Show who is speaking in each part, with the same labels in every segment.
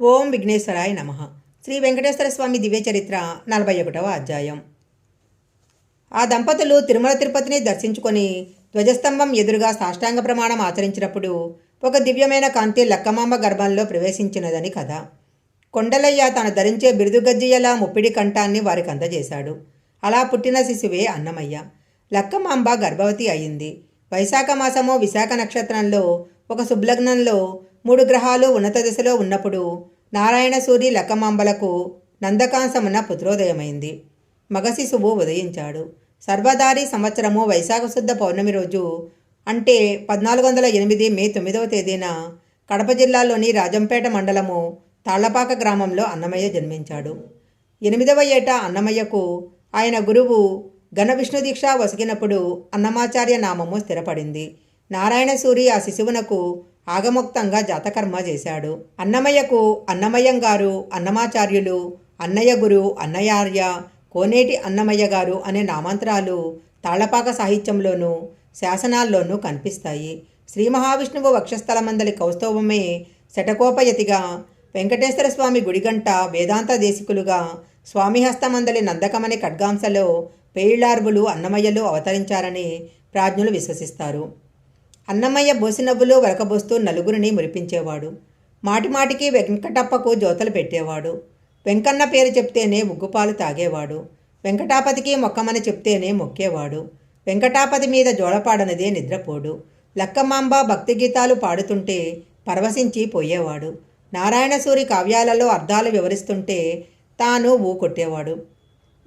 Speaker 1: ఓం విఘ్నేశ్వరాయ నమ. శ్రీ వెంకటేశ్వర స్వామి దివ్య చరిత్ర నలభై ఒకటవ అధ్యాయం. ఆ దంపతులు తిరుమల తిరుపతిని దర్శించుకొని ధ్వజస్తంభం ఎదురుగా సాష్టాంగ ప్రమాణం ఆచరించినప్పుడు ఒక దివ్యమైన కాంతి లక్కమాంబ గర్భంలో ప్రవేశించినదని కథ. కొండలయ్య తాను ధరించే బిరుదుగజ్జియల ముప్పిడి కంఠాన్ని వారికి అందజేశాడు. అలా పుట్టిన శిశువే అన్నమయ్య. లక్కమాంబ గర్భవతి అయింది. వైశాఖ మాసము విశాఖ నక్షత్రంలో ఒక శుభలగ్నంలో మూడు గ్రహాలు ఉన్నత దశలో ఉన్నప్పుడు నారాయణ సూర్య లక్కమాంబలకు నందకాంసమున పుత్రోదయమైంది. మగ శిశువు ఉదయించాడు. సర్వదారి సంవత్సరము వైశాఖ శుద్ధ పౌర్ణమి రోజు అంటే పద్నాలుగు వందల ఎనిమిది మే తొమ్మిదవ తేదీన కడప జిల్లాలోని రాజంపేట మండలము తాళ్ళపాక గ్రామంలో అన్నమయ్య జన్మించాడు. ఎనిమిదవ ఏట అన్నమయ్యకు ఆయన గురువు ఘన విష్ణు దీక్ష వసిగినప్పుడు అన్నమాచార్య నామము స్థిరపడింది. నారాయణ సూరి ఆ శిశువునకు ఆగముక్తంగా జాతకర్మ చేశాడు. అన్నమయ్యకు అన్నమయ్యం గారు అన్నమాచార్యులు అన్నయ్య గురు అన్నయార్య కోనేటి అన్నమయ్య గారు అనే నామాంతరాలు తాళపాక సాహిత్యంలోనూ శాసనాల్లోనూ కనిపిస్తాయి. శ్రీ మహావిష్ణువు వక్షస్థలమందలి కౌస్తవమే శటకోపయతిగా వెంకటేశ్వర స్వామి గుడిగంట వేదాంత దేశికులుగా స్వామి హస్తమందలి నందకమని ఖడ్గాంశలో పేయిళ్ళార్బులు అన్నమయ్యలు అవతరించారని ప్రాజ్ఞులు విశ్వసిస్తారు. అన్నమయ్య బోసినవ్వులు వరకబోస్తూ నలుగురిని మురిపించేవాడు. మాటిమాటికి వెంకటప్పకు జోతలు పెట్టేవాడు. వెంకన్న పేరు చెప్తేనే ఉగ్గుపాలు తాగేవాడు. వెంకటాపతికి మొక్కమని చెప్తేనే మొక్కేవాడు. వెంకటాపతి మీద జోడపాడనదే నిద్రపోడు. లక్కమాంబ భక్తి గీతాలు పాడుతుంటే పరవశించి పోయేవాడు. నారాయణసూరి కావ్యాలలో అర్థాలు వివరిస్తుంటే తాను ఊ కొట్టేవాడు.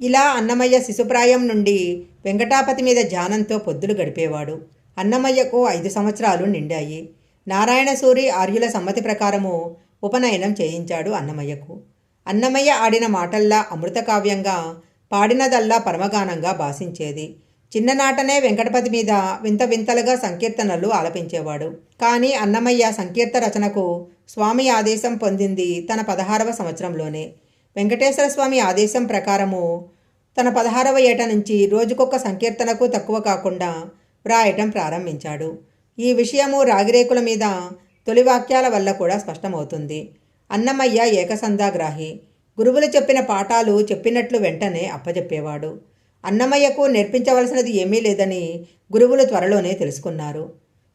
Speaker 1: ఇలా అన్నమయ్య శిశుప్రాయం నుండి వెంకటాపతి మీద ధ్యానంతో పొద్దులు గడిపేవాడు. అన్నమయ్యకు ఐదు సంవత్సరాలు నిండాయి. నారాయణసూరి ఆర్యుల సమ్మతి ప్రకారము ఉపనయనం చేయించాడు అన్నమయ్యకు. అన్నమయ్య ఆడిన మాటల్లా అమృత కావ్యంగా పాడినదల్లా పరమగానంగా భాషించేది. చిన్ననాటనే వెంకటపతి మీద వింత వింతలుగా సంకీర్తనలు ఆలపించేవాడు. కానీ అన్నమయ్య సంకీర్త రచనకు స్వామి ఆదేశం పొందింది తన పదహారవ సంవత్సరంలోనే. వెంకటేశ్వర స్వామి ఆదేశం ప్రకారము తన పదహారవ ఏట నుంచి రోజుకొక సంకీర్తనకు తక్కువ కాకుండా వ్రాయటం ప్రారంభించాడు. ఈ విషయము రాగిరేకుల మీద తొలి వాక్యాల వల్ల కూడా స్పష్టమవుతుంది. అన్నమయ్య ఏకసంధాగ్రాహి. గురువులు చెప్పిన పాఠాలు చెప్పినట్లు వెంటనే అప్పజెప్పేవాడు. అన్నమయ్యకు నేర్పించవలసినది ఏమీ లేదని గురువులు త్వరలోనే తెలుసుకున్నారు.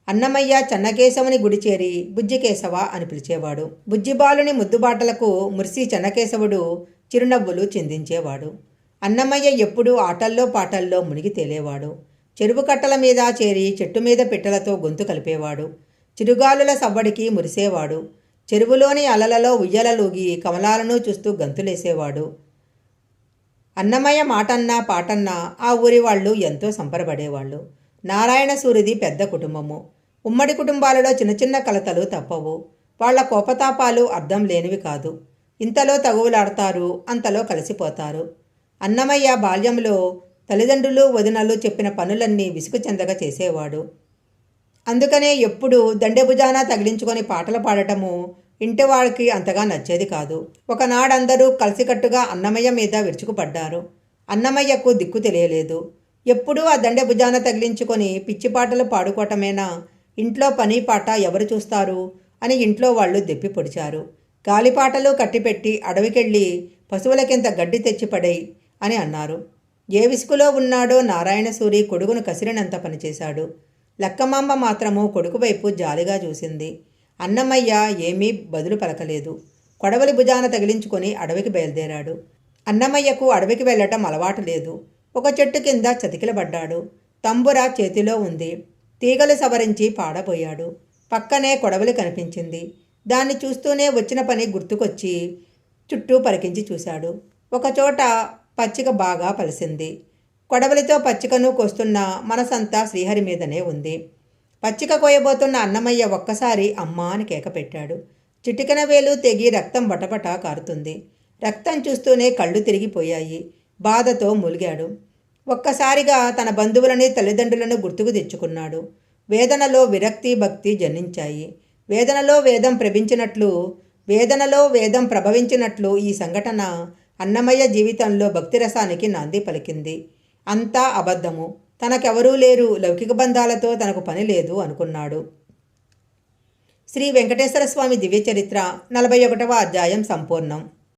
Speaker 1: అన్నమయ్య చెన్నకేశవుని గుడి చేరి బుజ్జికేశవ అని పిలిచేవాడు. బుజ్జిబాలుని ముద్దుబాటలకు మురిసి చెన్నకేశవుడు చిరునవ్వులు చిందించేవాడు. అన్నమయ్య ఎప్పుడూ ఆటల్లో పాటల్లో మునిగి తేలేవాడు. చెరువు కట్టల మీద చేరి చెట్టు మీద పిట్టలతో గొంతు కలిపేవాడు. చిరుగాలుల సవ్వడికి మురిసేవాడు. చెరువులోని అలలలో ఉయ్యలలోగి కమలాలను చూస్తూ గంతులేసేవాడు. అన్నమయ్య మాటన్నా పాటన్నా ఆ ఊరి వాళ్ళు ఎంతో సంబరపడేవాళ్ళు. నారాయణ సూరిది పెద్ద కుటుంబము. ఉమ్మడి కుటుంబాలలో చిన్న చిన్న కలతలు తప్పవు. వాళ్ళ కోపతాపాలు అర్థం లేనివి కాదు. ఇంతలో తగువులాడతారు అంతలో కలిసిపోతారు. అన్నమయ్య బాల్యంలో తల్లిదండ్రులు వదినలు చెప్పిన పనులన్నీ విసుగు చెందగా చేసేవాడు. అందుకనే ఎప్పుడు దండెభుజాన తగిలించుకొని పాటలు పాడటము ఇంటి వాళ్ళకి అంతగా నచ్చేది కాదు. ఒకనాడందరూ కలిసికట్టుగా అన్నమయ్య మీద విరుచుకుపడ్డారు. అన్నమయ్యకు దిక్కు తెలియలేదు. ఎప్పుడూ ఆ దండె భుజాన తగిలించుకొని పిచ్చి పాటలు పాడుకోవటమేనా ఇంట్లో పని పాట ఎవరు చూస్తారు? అని ఇంట్లో వాళ్ళు దెప్పి పొడిచారు. గాలిపాటలు కట్టిపెట్టి అడవికెళ్ళి పశువులకింత గడ్డి తెచ్చిపడేయి అని అన్నారు. ఏ విసుగులో ఉన్నాడో నారాయణసూరి కొడుకును కసిరినంత పనిచేశాడు. లక్కమాంబ మాత్రము కొడుకు వైపు జాలిగా చూసింది. అన్నమయ్య ఏమీ బదులు పలకలేదు. కొడవలి భుజాన తగిలించుకొని అడవికి బయలుదేరాడు. అన్నమయ్యకు అడవికి వెళ్ళటం అలవాటు లేదు. ఒక చెట్టు కింద చతికిలబడ్డాడు. తంబుర చేతిలో ఉంది. తీగలు సవరించి పాడబోయాడు. పక్కనే కొడవలి కనిపించింది. దాన్ని చూస్తూనే వచ్చిన పని గుర్తుకొచ్చి చుట్టూ పరికించి చూశాడు. ఒకచోట పచ్చిక బాగా పలిసింది. కొడవలితో పచ్చికను కోస్తున్న మనసంతా శ్రీహరి మీదనే ఉంది. పచ్చిక కోయబోతున్న అన్నమయ్య ఒక్కసారి అమ్మా అని కేకపెట్టాడు. చిటికన వేలు తెగి రక్తం బటబట కారుతుంది. రక్తం చూస్తూనే కళ్ళు తిరిగిపోయాయి. బాధతో మూలిగాడు. ఒక్కసారిగా తన బంధువులని తల్లిదండ్రులను గుర్తుకు తెచ్చుకున్నాడు. వేదనలో విరక్తి భక్తి జన్మించాయి. వేదనలో వేదం ప్రభించినట్లు వేదనలో వేదం ప్రభవించినట్లు ఈ సంఘటన అన్నమయ్య జీవితంలో భక్తిరసానికి నాంది పలికింది. అంతా అబద్ధము. తనకెవరూ లేరు. లౌకిక బంధాలతో తనకు పని లేదు అనుకున్నాడు. శ్రీ వెంకటేశ్వర స్వామి దివ్య చరిత్ర నలభై ఒకటవ అధ్యాయం సంపూర్ణం.